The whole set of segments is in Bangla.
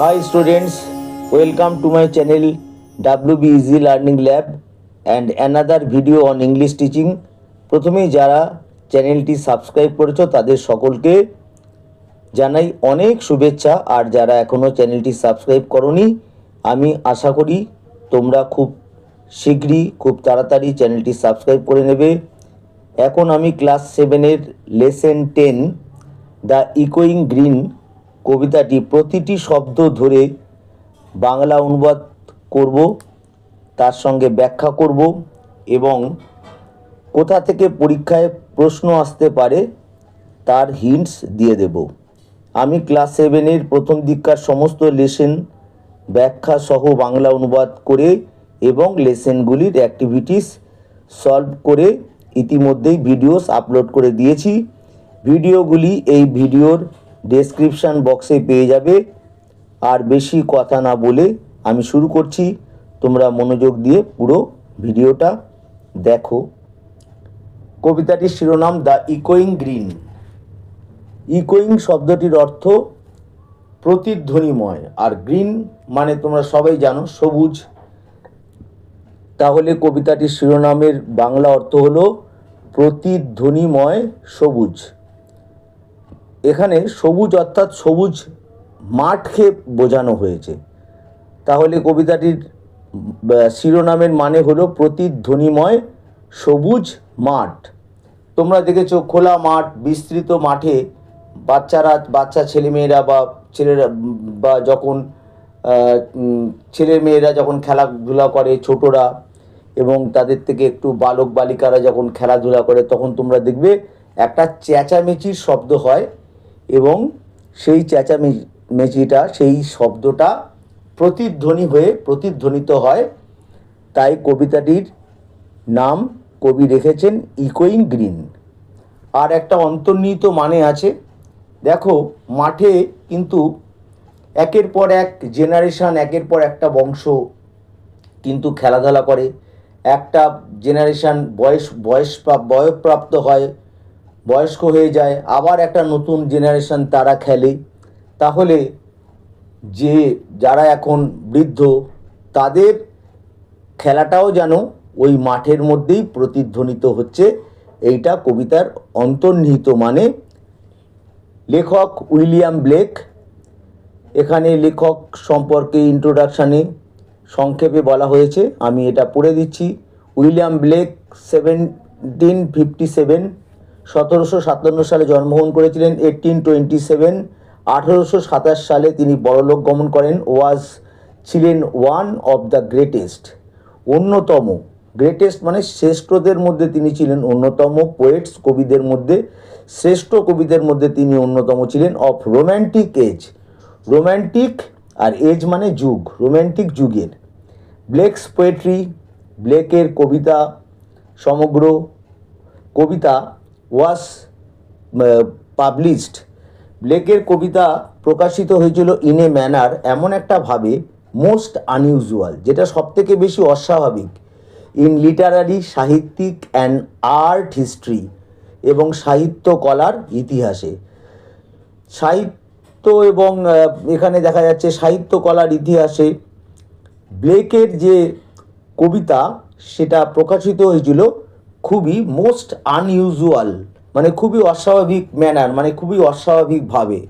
Hi students, welcome to my channel WB Easy Learning Lab and another video on English teaching. প্রথমেই যারা চ্যানেলটি সাবস্ক্রাইব করেছ তাদের সকলকে জানাই অনেক শুভেচ্ছা আর যারা এখনও চ্যানেলটি সাবস্ক্রাইব করনি আমি আশা করি তোমরা খুব শীঘ্রই খুব তাড়াতাড়ি চ্যানেলটি সাবস্ক্রাইব করে নেবে এখন আমি ক্লাস সেভেনের লেসেন টেন দ্য ইকোয়িং গ্রিন কবিতাটি প্রতিটি শব্দ ধরে বাংলা অনুবাদ করব, তার সঙ্গে ব্যাখ্যা করব এবং কোথা থেকে পরীক্ষায় প্রশ্ন আসতে পারে তার হিন্টস দিয়ে দেব। আমি ক্লাস সেভেনের প্রথম দিককার সমস্ত লেসেন ব্যাখ্যা সহ বাংলা অনুবাদ করে এবং লেসেনগুলির অ্যাক্টিভিটিস সলভ করে ইতিমধ্যেই ভিডিওস আপলোড করে দিয়েছি। ভিডিওগুলি এই ভিডিওর ডেসক্রিপশান বক্সে পেয়ে যাবে। আর বেশি কথা না বলে আমি শুরু করছি। তোমরা মনোযোগ দিয়ে পুরো ভিডিওটা দেখো। কবিতাটির শিরোনাম দ্য ইকোয়িং গ্রিন ইকোয়িং শব্দটির অর্থ প্রতিধ্বনিময়। আর গ্রিন মানে তোমরা সবাই জানো, সবুজ। তাহলে কবিতাটির শিরোনামের বাংলা অর্থ হলো প্রতিধ্বনিময় সবুজ। এখানে সবুজ অর্থাৎ সবুজ মাঠকে বোঝানো হয়েছে। তাহলে কবিতাটির শিরোনামের মানে হলো প্রতিধ্বনিময় সবুজ মাঠ। তোমরা দেখেছ খোলা মাঠ, বিস্তৃত মাঠে বাচ্চারা, বাচ্চা ছেলেমেয়েরা বা ছেলেরা, বা যখন ছেলে মেয়েরা যখন খেলাধুলা করে, ছোটরা এবং তাদের থেকে একটু বালক বালিকারা যখন খেলাধুলা করে, তখন তোমরা দেখবে একটা চেঁচামেচির শব্দ হয়। এবং সেই চেঁচামেচিটা সেই শব্দটা প্রতিধ্বনি হয়ে প্রতিধ্বনিত হয়। তাই কবিতাটির নাম কবি রেখেছেন ইকোয়িং গ্রিন। আর একটা অন্তর্নিহিত মানে আছে। দেখো, মাঠে কিন্তু একের পর এক জেনারেশান, একের পর একটা বংশ কিন্তু খেলাধুলা করে। একটা জেনারেশান বয়স বয়স প্রাপ- বয়ঃপ্রাপ্ত হয় বয়স্ক হয়ে যায়, আবার একটা নতুন জেনারেশন তারা খেলে। তাহলে যে যারা এখন বৃদ্ধ, তাদের খেলাটাও যেন ওই মাঠের মধ্যেই প্রতিধ্বনিত হচ্ছে। এইটা কবিতার অন্তর্নিহিত মানে। লেখক উইলিয়াম ব্লেক, এখানে লেখক সম্পর্কে ইন্ট্রোডাকশানে সংক্ষেপে বলা হয়েছে। আমি এটা পড়ে দিচ্ছি। William Blake seventeen fifty seven সতেরোশো সাতান্ন সালে জন্মগ্রহণ করেছিলেন এইটিন টোয়েন্টি সেভেন সাতাশ সালে তিনি বড়লোক গমন করেন, ওয়াজ ছিলেন ওয়ান অফ দ্য গ্রেটেস্ট অন্যতম গ্রেটেস্ট মানে শ্রেষ্ঠদের মধ্যে তিনি ছিলেন, অন্যতম পোয়েটস কবিদের মধ্যে, শ্রেষ্ঠ কবিদের মধ্যে তিনি অন্যতম ছিলেন অফ রোম্যান্টিক এজ রোম্যান্টিক আর এজ মানে যুগ রোম্যান্টিক যুগের। ব্লেকস পোয়েট্রি ব্লেকের কবিতা, সমগ্র কবিতা ওয়াস পাবলিশড। ব্লেকের কবিতা প্রকাশিত হয়েছিল ইন এ ম্যানার এমন একটা ভাবে মোস্ট আনইউজুয়াল যেটা সবথেকে বেশি অস্বাভাবিক। ইন লিটারারি সাহিত্যিক অ্যান্ড আর্ট হিস্ট্রি এবং সাহিত্য কলার ইতিহাসে। সাহিত্য এবং এখানে দেখা যাচ্ছে সাহিত্য কলার ইতিহাসে ব্লেকের যে কবিতা, সেটা প্রকাশিত হয়েছিল খুবই মোস্ট আনইউজুয়াল মানে খুবই অস্বাভাবিক ম্যানার মানে খুবই অস্বাভাবিকভাবে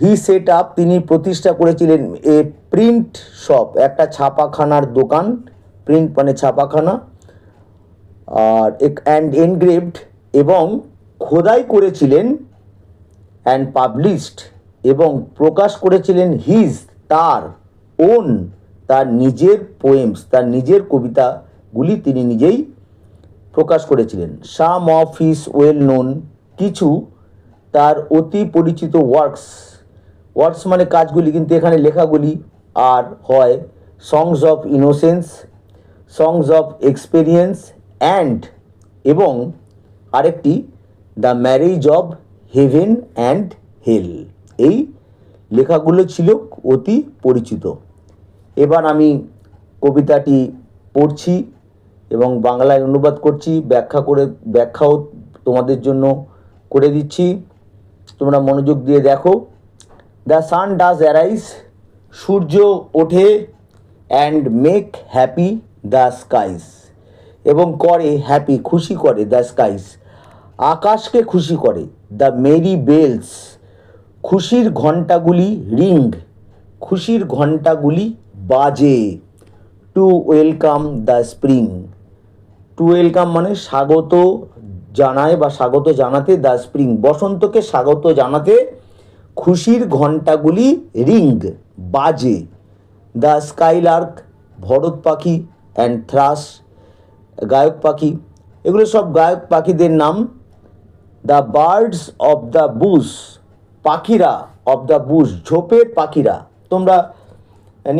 হি সেট আপ তিনি প্রতিষ্ঠা করেছিলেন এ প্রিন্ট শপ একটা ছাপাখানার দোকান প্রিন্ট মানে ছাপাখানা, আর অ্যান্ড এনগ্রেভড এবং খোদাই করেছিলেন অ্যান্ড পাবলিশড এবং প্রকাশ করেছিলেন হিজ তার ওন তার নিজের পোয়েমস তার নিজের কবিতাগুলি তিনি নিজেই প্রকাশ করেছিলেন। Some of his well known কিছু তার অতি পরিচিত ওয়ার্কস ওয়ার্কস মানে কাজগুলি, কিন্তু এখানে লেখাগুলি আর হয় songs of innocence songs of experience and এবং আরেকটি the marriage of heaven and hell এই লেখাগুলো ছিল অতি পরিচিত। এবার আমি কবিতাটি পড়ছি। এবং বাংলায় অনুবাদ করছি, ব্যাখ্যা করে, ব্যাখ্যাও তোমাদের জন্য করে দিচ্ছি। তোমরা মনোযোগ দিয়ে দেখো। দ্য সান ডাজ অ্যারাইজ সূর্য ওঠে and make happy the skies এবং করে হ্যাপি খুশি করে দ্য স্কাইস আকাশকে খুশি করে দ্য মেরি বেলস খুশির ঘণ্টাগুলি রিং খুশির ঘণ্টাগুলি বাজে। To welcome the spring to welcome মানে স্বাগত জানায় বা স্বাগত জানাতে দ্য স্প্রিং। বসন্তকে স্বাগত জানাতে খুশির ঘণ্টাগুলি রিং, বাজে। দ্য স্কাইলার্ক, ভরত পাখি অ্যান্ড থ্রাস গায়ক পাখি। এগুলো সব গায়ক পাখিদের নাম। The birds of the bush, পাখিরা অফ দ্য বুশ, ঝোপের পাখিরা। তোমরা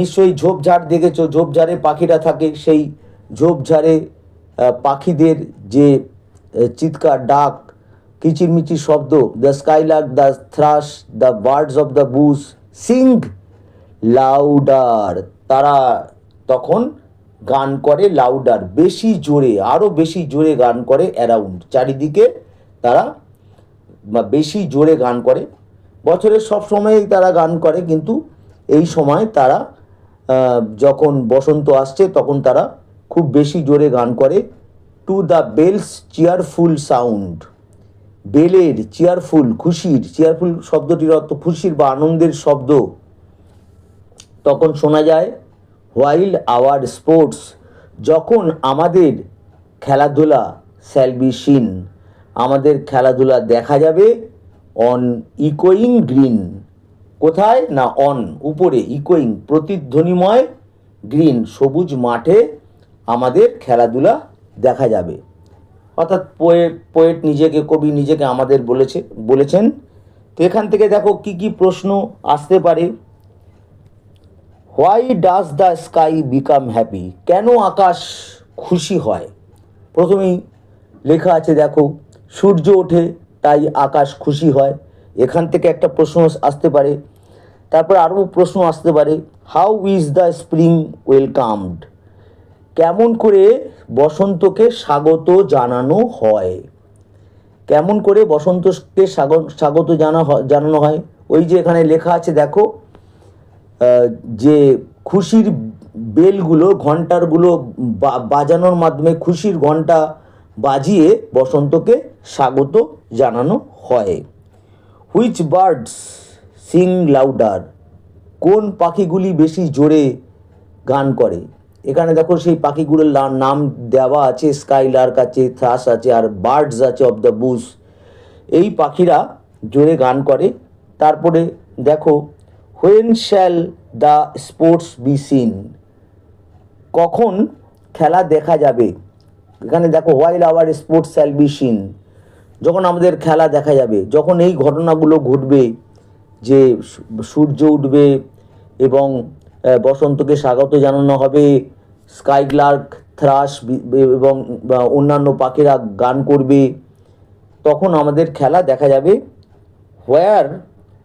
নিশ্চয়ই ঝোপঝাড় দেখেছ, ঝোপঝাড়ে পাখিরা থাকে, সেই ঝোপঝাড়ে পাখিদের যে চিৎকার, ডাক, কিচিরমিচির শব্দ the skylark the thrush the birds of the bush sing louder তারা তখন গান করে লাউডার বেশি জোরে আরও বেশি জোরে গান করে অ্যারাউন্ড চারিদিকে তারা বেশি জোরে গান করে। বছরের সব সময়ই তারা গান করে, কিন্তু এই সময় তারা যখন বসন্ত আসছে, তখন তারা খুব বেশি জোরে গান করে। To the bells cheerful sound বেলের চেয়ারফুল খুশির। চেয়ারফুল শব্দটির অর্থ খুশির বা আনন্দের শব্দ। তখন শোনা যায় হোয়াইল আওয়ার স্পোর্টস যখন আমাদের খেলাধুলা শ্যাল বি সিন আমাদের খেলাধুলা দেখা যাবে অন ইকোয়িং গ্রিন কোথায়? না অন উপরে ইকোয়িং প্রতিধ্বনিময় গ্রিন সবুজ মাঠে আমাদের খেলাধুলা দেখা যাবে। অর্থাৎ পোয়েট পোয়েট নিজেকে, কবি নিজেকে আমাদের বলেছে, বলেছেন। তো এখান থেকে দেখো কি কি প্রশ্ন আসতে পারে। Why does the sky become happy কেন আকাশ খুশি হয়? প্রথমেই লেখা আছে দেখো, সূর্য ওঠে, তাই আকাশ খুশি হয়। এখান থেকে একটা প্রশ্ন আসতে পারে। তারপর আরও প্রশ্ন আসতে পারে how is the spring welcomed কেমন করে বসন্তকে স্বাগত জানানো হয়? কেমন করে বসন্তকে স্বাগত জানা জানানো হয়? ওই যে এখানে লেখা আছে, দেখো যে খুশির বেলগুলো ঘন্টারগুলো বা- বাজানোর মাধ্যমে খুশির ঘণ্টা বাজিয়ে বসন্তকে স্বাগত জানানো হয়। হুইচ বার্ডস সিং লাউডার কোন পাখিগুলি বেশি জোরে গান করে? এখানে দেখো সেই পাখিগুলোর নাম দেওয়া আছে, স্কাইলার্ক আছে, থ্রাস আছে, আর বার্ডস আছে অফ দ্য বুশ এই পাখিরা জোরে গান করে। তারপরে দেখো when shall the sports be seen কখন খেলা দেখা যাবে? এখানে দেখো while our sports shall be seen যখন আমাদের খেলা দেখা যাবে, যখন এই ঘটনাগুলো ঘটবে, যে সূর্য উঠবে এবং বসন্তকে স্বাগত জানানো হবে স্কাইগ্লার্ক থ্রাস এবং অন্যান্য পাখিরা গান করবে। তখন আমাদের খেলা দেখা যাবে where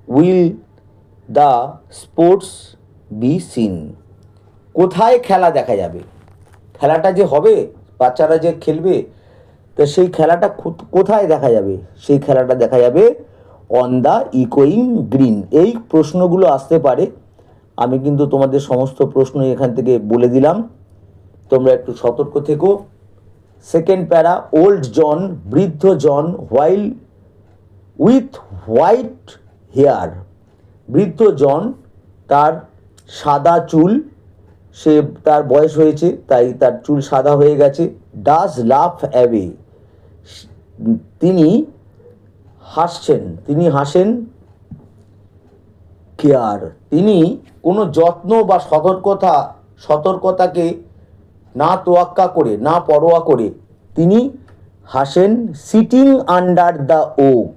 will the sports be seen কোথায় খেলা দেখা যাবে? খেলাটা যে হবে, বাচ্চারা যে খেলবে, তো সেই খেলাটা কোথায় দেখা যাবে? সেই খেলাটা দেখা যাবে অন দ্য ইকোয়িং গ্রিন এই প্রশ্নগুলো আসতে পারে। আমি কিন্তু তোমাদের সমস্ত প্রশ্ন এখান থেকে বলে দিলাম। তোমরা একটু সতর্ক থেকো। সেকেন্ড প্যারা ওল্ড জন বৃদ্ধ John while with white hair বৃদ্ধ জন তার সাদা চুল, সে তার বয়স হয়েছে, তাই তার চুল সাদা হয়ে গেছে। ডাজ লাফ অ্যাওয়ে তিনি হাসছেন, তিনি হাসেন কেয়ার তিনি কোনো যত্ন বা সতর্কতা, সতর্কতাকে না তোয়াক্কা করে, না পরোয়া করে। তিনি হাসেন sitting under the oak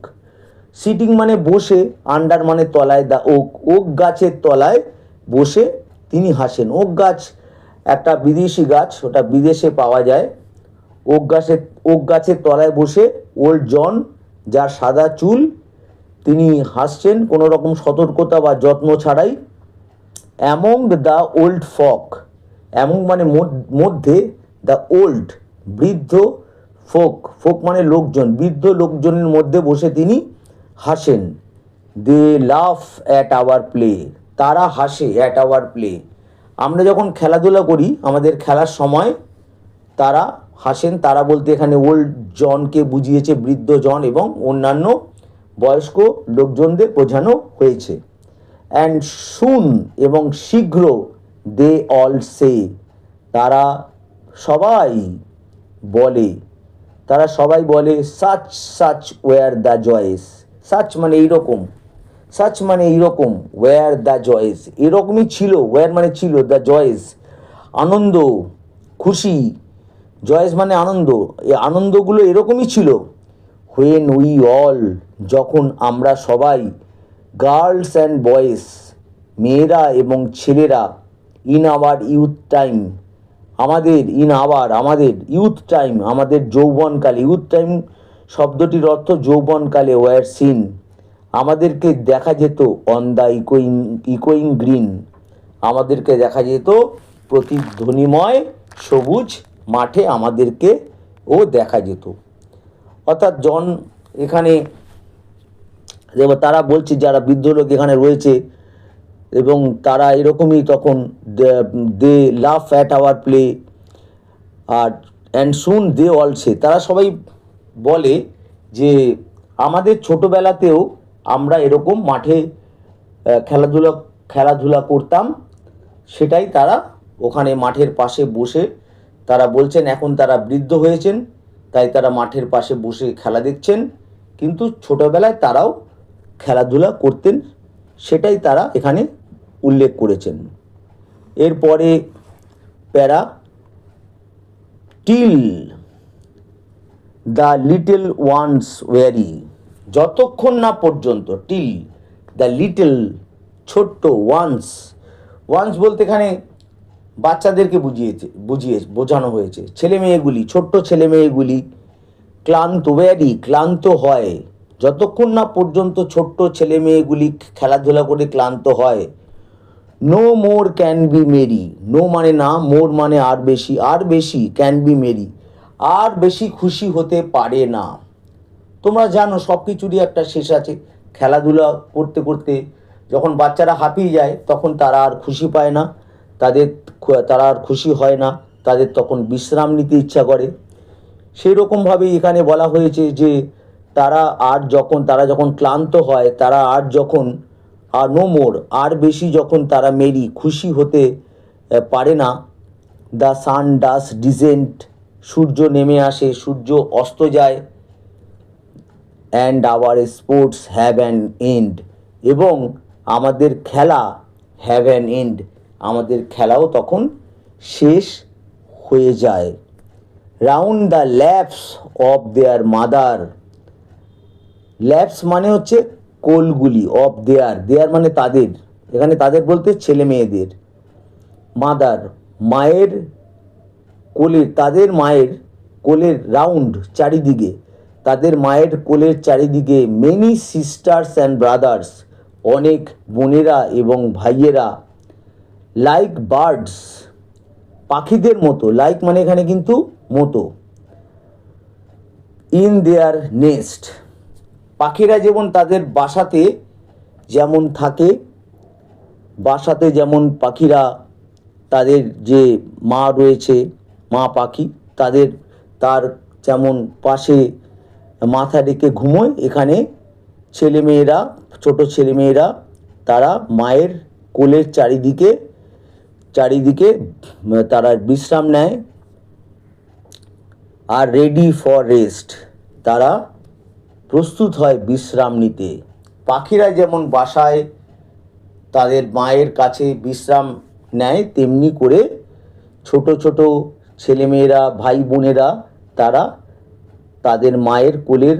sitting মানে বসে আন্ডার মানে তলায় দ্য ওক ওক গাছের তলায় বসে তিনি হাসেন। ওক গাছ একটা বিদেশি গাছ, ওটা বিদেশে পাওয়া যায়। ওক গাছের ওক গাছের তলায় বসে ওল্ড জন যার সাদা চুল, তিনি হাসছেন কোনো রকম সতর্কতা বা যত্ন ছাড়াই। Among the old folk among মানে মধ্য- দ্য ওল্ড বৃদ্ধ ফোক ফোক মানে লোকজন, বৃদ্ধ লোকজনের মধ্যে বসে তিনি হাসেন। দে লাফ অ্যাট আওয়ার প্লে তারা হাসে অ্যাট আওয়ার প্লে আমরা যখন খেলাধুলা করি, আমাদের খেলার সময় তারা হাসেন। তারা বলতে এখানে ওল্ড জনকে বুঝিয়েছে, বৃদ্ধ জন এবং অন্যান্য বয়স্ক লোকজনদের বোঝানো হয়েছে। অ্যান্ড শুন এবং শীঘ্র দে অল সে। তারা সবাই বলে, তারা সবাই বলে, such such were the joys. Such মানে এইরকম। সাচ মানে এইরকম, ওয়ার দ্য জয়েস। এরকমই ছিল, ওয়ার মানে ছিল দ্য জয়েস। আনন্দ, খুশি। জয়েস মানে আনন্দ। এই আনন্দগুলো এরকমই ছিল। হোয়েন উই অল যখন আমরা সবাই গার্লস অ্যান্ড বয়েজ মেয়েরা এবং ছেলেরা ইন আওয়ার ইউথ টাইম, আমাদের ইন আওয়ার, আমাদের ইউথ টাইম, আমাদের যৌবনকালে, ইউথ টাইম শব্দটির অর্থ যৌবনকালে ওয়ার সিন। আমাদেরকে দেখা যেত অন দ্য ইকোইং ইকোইং গ্রিন আমাদেরকে দেখা যেত প্রতিধ্বনিময় সবুজ মাঠে আমাদেরকে ও দেখা যেত। অর্থাৎ জন এখানে তারা বলছে, যারা বৃদ্ধ লোক এখানে রয়েছে এবং তারা এরকমই তখন they love at our play, R and soon they all say. তারা সবাই বলে যে, আমাদের ছোটোবেলাতেও আমরা এরকম মাঠে খেলাধুলা খেলাধুলা করতাম। সেটাই তারা ওখানে মাঠের পাশে বসে, তারা বলছেন, এখন তারা বৃদ্ধ হয়েছেন, তাই তারা মাঠের পাশে বসে খেলা দেখছেন। কিন্তু ছোটোবেলায় তারাও খেলাধুলা করতেন। সেটাই তারা এখানে উল্লেখ করেছেন। এরপরে para, till, the little ones weary, যতক্ষণ না পর্যন্ত টিল, দ্য লিটল ছোট্ট ওয়ান্স ওয়ান্স বলতে এখানে বাচ্চাদেরকে বুঝিয়েছে, বুঝিয়ে, বোঝানো হয়েছে। ছেলে মেয়েগুলি, ছোট্ট ছেলে মেয়েগুলি, ক্লান্ত ওয়ারি, ক্লান্ত হয়। যতক্ষণ না পর্যন্ত ছোট্ট ছেলে মেয়েগুলি খেলাধুলা করে ক্লান্ত হয় no more can be merry no মানে না মোর মানে আর বেশি। আর বেশি ক্যান বি মেরি আর বেশি খুশি হতে পারে না। তোমরা জানো, সব কিছুরই একটা শেষ আছে। খেলাধুলা করতে করতে যখন বাচ্চারা হাঁপিয়ে যায়, তখন তারা আর খুশি পায় না। তাদের তারা আর খুশি হয় না। তাদের তখন বিশ্রাম নিতে ইচ্ছা করে। সেই রকমভাবেই এখানে বলা হয়েছে যে, তারা আর যখন, তারা যখন ক্লান্ত হয়, তারা আর যখন আর নো মোর আর বেশি যখন তারা মেরি খুশি হতে পারে না দ্য সান ডাস ডিজেন্ট সূর্য নেমে আসে, সূর্য অস্ত যায় and our sports have an end এবং আমাদের খেলা হ্যাভ অ্যান এন্ড আমাদের খেলাও তখন শেষ হয়ে যায়। Round the laps of their mother laps মানে হচ্ছে কোলগুলি অফ দেয়ার দেয়ার মানে তাদের। এখানে তাদের বলতে ছেলে মেয়েদের। মাদার মায়ের কোলের তাদের মায়ের কোলের রাউন্ড চারিদিকে, তাদের মায়ের কোলের চারিদিকে মেনি সিস্টার্স অ্যান্ড ব্রাদার্স অনেক বোনেরা এবং ভাইয়েরা। লাইক বার্ডস পাখিদের মতো লাইক মানে এখানে কিন্তু মতো। ইন দেয়ার নেস্ট পাখিরা যেমন তাদের বাসাতে যেমন থাকে, বাসাতে যেমন পাখিরা তাদের যে মা রয়েছে, মা পাখি, তাদের তার যেমন পাশে মাথা রেখে ঘুমোয়, এখানে ছেলেমেয়েরা, ছোট ছেলেমেয়েরা, তারা মায়ের কোলের চারিদিকে চারিদিকে তারা বিশ্রাম নেয়। আর রেডি ফর রেস্ট তারা প্রস্তুত হয় বিশ্রাম নিতে। পাখিরা যেমন বাসায় তাদের মায়ের কাছে বিশ্রাম নেয়, তেমনি করে ছোট ছোট ছেলেমেয়েরা ভাই বোনেরা তারা তাদের মায়ের কোলের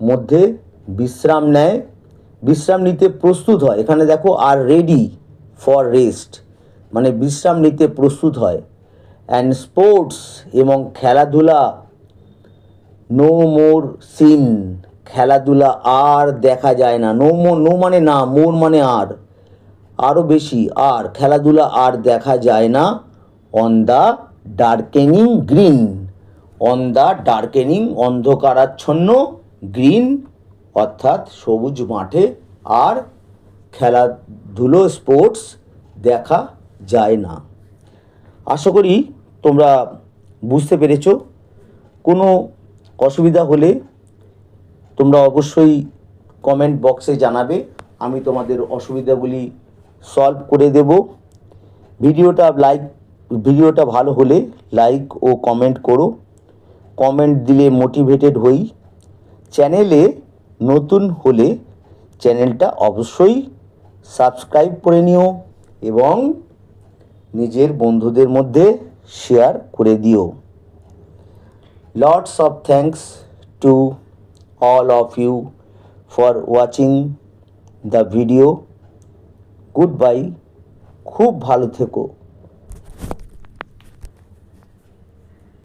মধ্যে বিশ্রাম নেয়। বিশ্রাম নিতে প্রস্তুত হয়। এখানে দেখো আর রেডি ফর রেস্ট মানে বিশ্রাম নিতে প্রস্তুত হয়। অ্যান্ড স্পোর্টস এবং খেলাধুলা নো মোর সিন খেলাধুলা আর দেখা যায় না। নো নো মানে না, মোর মানে আর। আরও বেশি, আর খেলাধুলা আর দেখা যায় না। On the darkening green on the darkening অন্ধকারাচ্ছন্ন green অর্থাৎ সবুজ মাঠে আর খেলাধুলো স্পোর্টস দেখা যায় না। আশা করি তোমরা বুঝতে পেরেছ। কোনো অসুবিধা হলে তোমরা অবশ্যই কমেন্ট বক্সে জানাবে, আমি তোমাদের অসুবিধাগুলি সলভ করে দেব। ভিডিওটা লাইক ভিডিওটা ভালো হলে লাইক ও কমেন্ট করো। কমেন্ট দিলে মোটিভেটেড হই। চ্যানেলে নতুন হলে চ্যানেলটা অবশ্যই সাবস্ক্রাইব করে নিও এবং নিজের বন্ধুদের মধ্যে শেয়ার করে দিও। Lots of thanks to all of you for watching the video goodbye খুব ভালো থেকো